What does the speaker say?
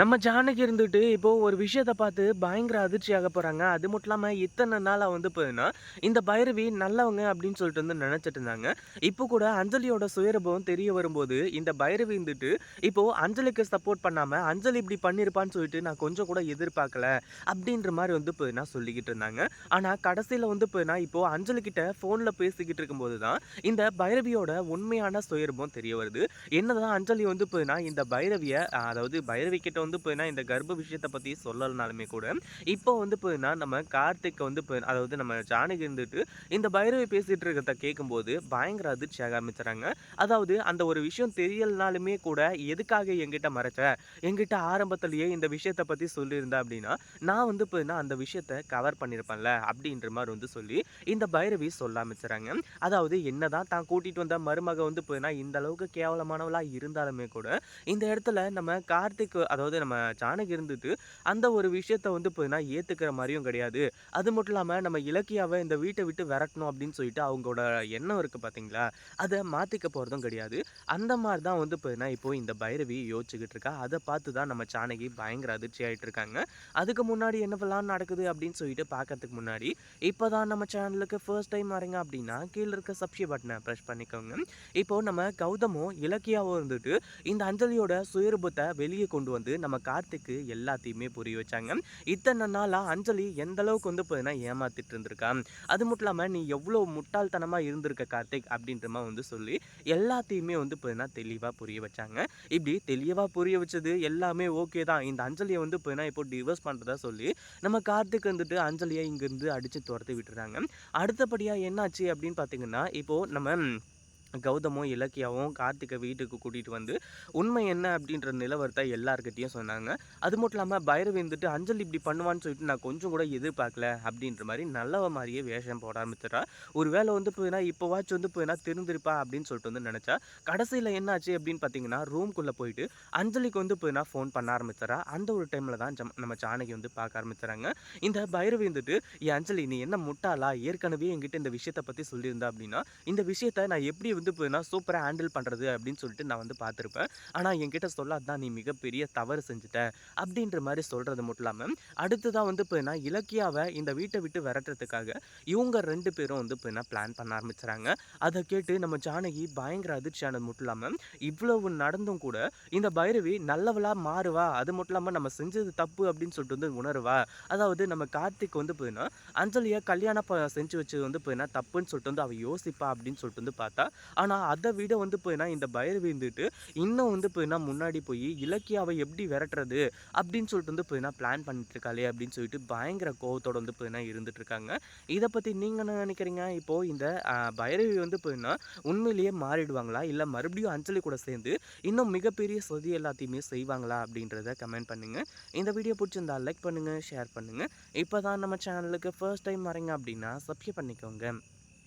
நம்ம ஜானகி இருந்துட்டு இப்போ ஒரு விஷயத்த பார்த்து பயங்கர அதிர்ச்சியாக போகிறாங்க அது மட்டும் இல்லாமல் இத்தனை நாளாக வந்து பார்த்தீங்கன்னா, இந்த பைரவி நல்லவங்க அப்படின்னு சொல்லிட்டு வந்து நினச்சிட்டு இருந்தாங்க. இப்போ கூட அஞ்சலியோட சுயரூபம் தெரிய வரும்போது, இந்த பைரவி இருந்துட்டு இப்போ அஞ்சலிக்கு சப்போர்ட் பண்ணாமல் அஞ்சலி இப்படி பண்ணியிருப்பான்னு சொல்லிட்டு நான் கொஞ்சம் கூட எதிர்பார்க்கல. அப்படின்ற மாதிரி வந்து பார்த்தீங்கன்னா சொல்லிக்கிட்டு இருந்தாங்க. ஆனால் கடைசியில் வந்து பார்த்தீங்கன்னா, இப்போ அஞ்சலிக்கிட்ட ஃபோனில் பேசிக்கிட்டு இருக்கும்போது தான், இந்த பைரவியோட உண்மையான சுயரூபம் தெரிய வருது. என்னதான் அஞ்சலி வந்து பார்த்தீங்கன்னா, இந்த பைரவியை அதாவது பைரவி கிட்ட வந்து போயின்னா இந்த கர்ப்ப விஷயத்தை பற்றி சொல்லலனாலுமே கூட, இப்போ வந்து போயின்னா நம்ம கார்த்திக் வந்து போய் அதாவது நம்ம ஜானகி இருந்துட்டு, இந்த பைரவி பேசிகிட்டு இருக்கிறத கேட்கும்போது பயங்கர அதிர்ச்சியாக ஆரம்பிச்சுறாங்க. அதாவது அந்த ஒரு விஷயம் தெரியலனாலுமே கூட, எதுக்காக எங்கிட்ட மறைச்ச? எங்கிட்ட ஆரம்பத்திலேயே இந்த விஷயத்த பற்றி சொல்லியிருந்தேன் அப்படின்னா, நான் வந்து போயின்னா அந்த விஷயத்த கவர் பண்ணியிருப்பேன்ல. அப்படின்ற மாதிரி வந்து சொல்லி, இந்த பைரவி சொல்ல ஆரம்பிச்சுறாங்க. அதாவது என்னதான் தான் கூட்டிகிட்டு வந்த மருமக வந்து போயின்னா இந்த அளவுக்கு கேவலமானவளாக இருந்தாலுமே கூட, இந்த இடத்துல நம்ம கார்த்திக் அதாவது நம்ம ஜானகி இருந்துட்டு, அந்த ஒரு விஷயத்தை வந்து பார்த்தீங்கன்னா, ஏற்றுக்கிற மாதிரியும் கிடையாது. அது மட்டும் இல்லாமல் நம்ம இலக்கியாவை இந்த வீட்டை விட்டு விரட்டணும் அப்படின்னு சொல்லிட்டு அவங்களோட எண்ணம் இருக்குது பார்த்தீங்களா? அதை மாற்றிக்க போகிறதும் கிடையாது. அந்த மாதிரி தான் வந்து பார்த்தீங்கன்னா, இப்போ இந்த பைரவி யோசிச்சுக்கிட்டு இருக்கா. அதை பார்த்து தான் நம்ம ஜானகி பயங்கர அதிர்ச்சி ஆகிட்டு இருக்காங்க. அதுக்கு முன்னாடி என்னவெல்லாம் நடக்குது அப்படின்னு சொல்லிட்டு பார்க்கறதுக்கு முன்னாடி, இப்போ தான் நம்ம சேனலுக்கு ஃபர்ஸ்ட் டைம் வரீங்க அப்படின்னா, கீழே இருக்க சப்ஸ்கிரைப் பட்டனை பிரஸ் பண்ணிக்கோங்க. இப்போ நம்ம கௌதமும், இலக்கியாவும் இருந்துட்டு, இந்த அஞ்சலியோட சுயரூபத்தை வெளியே கொண்டு வந்து நம்ம கார்த்திக்கு எல்லாத்தையுமே புரிய வச்சாங்க. இத்தனை நாளாக அஞ்சலி எந்த அளவுக்கு வந்து பார்த்தீங்கன்னா, ஏமாத்திட்டு இருந்திருக்கா. அது மட்டும் இல்லாமல் நீ எவ்வளோ முட்டாள்தனமாக இருந்திருக்க கார்த்திக் அப்படின்ற வந்து சொல்லி, எல்லாத்தையுமே வந்து பார்த்தீங்கன்னா, தெளிவாக புரிய வச்சாங்க. இப்படி தெளிவாக புரிய வச்சது எல்லாமே ஓகே தான். இந்த அஞ்சலியை வந்து பார்த்தீங்கன்னா, இப்போ டிவோர்ஸ் பண்ணுறதா சொல்லி, நம்ம கார்த்திக் வந்துட்டு அஞ்சலியை இங்கிருந்து அடித்து தொரத்தி விட்டுறாங்க. அடுத்தபடியாக என்னாச்சு அப்படின்னு பார்த்தீங்கன்னா, இப்போது நம்ம கௌதமும், இலக்கியாவும் கார்த்திகை வீட்டுக்கு கூட்டிகிட்டு வந்து, உண்மை என்ன அப்படின்ற நிலவரத்தை எல்லாருக்கிட்டையும் சொன்னாங்க. அது மட்டும் இல்லாமல் பைரவி இருந்துட்டு, அஞ்சலி இப்படி பண்ணுவான்னு சொல்லிட்டு நான் கொஞ்சம் கூட எதிர்பார்க்கல அப்படின்ற மாதிரி நல்லவ மாதிரியே வேஷம் போட ஆரம்பிச்சுடுறா. ஒரு வேலை வந்து போயினா இப்போவாச்சும் வந்து போயினா திருந்திருப்பா அப்படின்னு சொல்லிட்டு வந்து நினச்சா கடைசியில் என்னாச்சு அப்படின்னு பார்த்தீங்கன்னா, ரூம்குள்ள போயிட்டு அஞ்சலிக்கு வந்து போயினா ஃபோன் பண்ண ஆரம்பிச்சுறா. அந்த ஒரு டைமில் தான் ஜம் நம்ம ஜானகி வந்து பார்க்க ஆரம்பிச்சுறாங்க. இந்த பைரவி இருந்துட்டு, அஞ்சலி நீ என்ன முட்டாளா? ஏற்கனவே என்கிட்ட இந்த விஷயத்தை பற்றி சொல்லியிருந்தா அப்படின்னா, இந்த விஷயத்தை நான் எப்படி வந்து பார்த்தீங்கன்னா சூப்பராக ஹேண்டில் பண்ணுறது அப்படின்னு சொல்லிட்டு நான் வந்து பார்த்துருப்பேன் ஆனால் என்கிட்ட சொல்ல தான் நீ மிகப்பெரிய தவறு செஞ்சுட்ட." அப்படின்ற மாதிரி சொல்கிறது மட்டும் இல்லாமல் அடுத்ததாக வந்து பார்த்தீங்கன்னா, இலக்கியாவை இந்த வீட்டை விட்டு விரட்டுறதுக்காக, இவங்க ரெண்டு பேரும் வந்து பார்த்தீங்கன்னா பிளான் பண்ண ஆரம்பிச்சுறாங்க. அதை கேட்டு நம்ம ஜானகி பயங்கர அதிர்ச்சியானது மட்டும் இல்லாமல் இவ்வளவு நடந்தும் கூட இந்த பைரவி நல்லவளாக மாறுவா. அது மட்டும் இல்லாமல் நம்ம செஞ்சது தப்பு அப்படின்னு சொல்லிட்டு வந்து உணர்வா அதாவது நம்ம கார்த்திக் வந்து பார்த்தீங்கன்னா, அஞ்சலியை கல்யாணம் செஞ்சு வச்சது வந்து பார்த்தீங்கன்னா தப்புன்னு சொல்லிட்டு வந்து அவள் யோசிப்பா அப்படின்னு சொல்லிட்டு வந்து பார்த்தா, ஆனால் அதை விட வந்து போயின்னா இந்த பைரவி இருந்துட்டு, இன்னும் வந்து போயின்னா முன்னாடி போய் இலக்கியாவை எப்படி விரட்டுறது அப்படின்னு சொல்லிட்டு வந்து பார்த்தீங்கன்னா பிளான் பண்ணிட்டு இருக்காளே அப்படின்னு சொல்லிட்டு பயங்கர கோவத்தோட வந்து பார்த்தீங்கன்னா இருந்துட்டு இருக்காங்க. இதை பற்றி நீங்கள் என்ன நினைக்கிறீங்க? இப்போது இந்த பைரவி வந்து போயின்னா உண்மையிலேயே மாறிடுவாங்களா? இல்லை மறுபடியும் அஞ்சலி கூட சேர்ந்து இன்னும் மிகப்பெரிய சதி எல்லாத்தையுமே செய்வாங்களா? அப்படின்றத கமெண்ட் பண்ணுங்கள் இந்த வீடியோ பிடிச்சிருந்தால் லைக் பண்ணுங்க, ஷேர் பண்ணுங்க. இப்போ தான் நம்ம சேனலுக்கு ஃபர்ஸ்ட் டைம் வரீங்க அப்படின்னா சப்ஸ்கிரைப் பண்ணிக்கோங்க.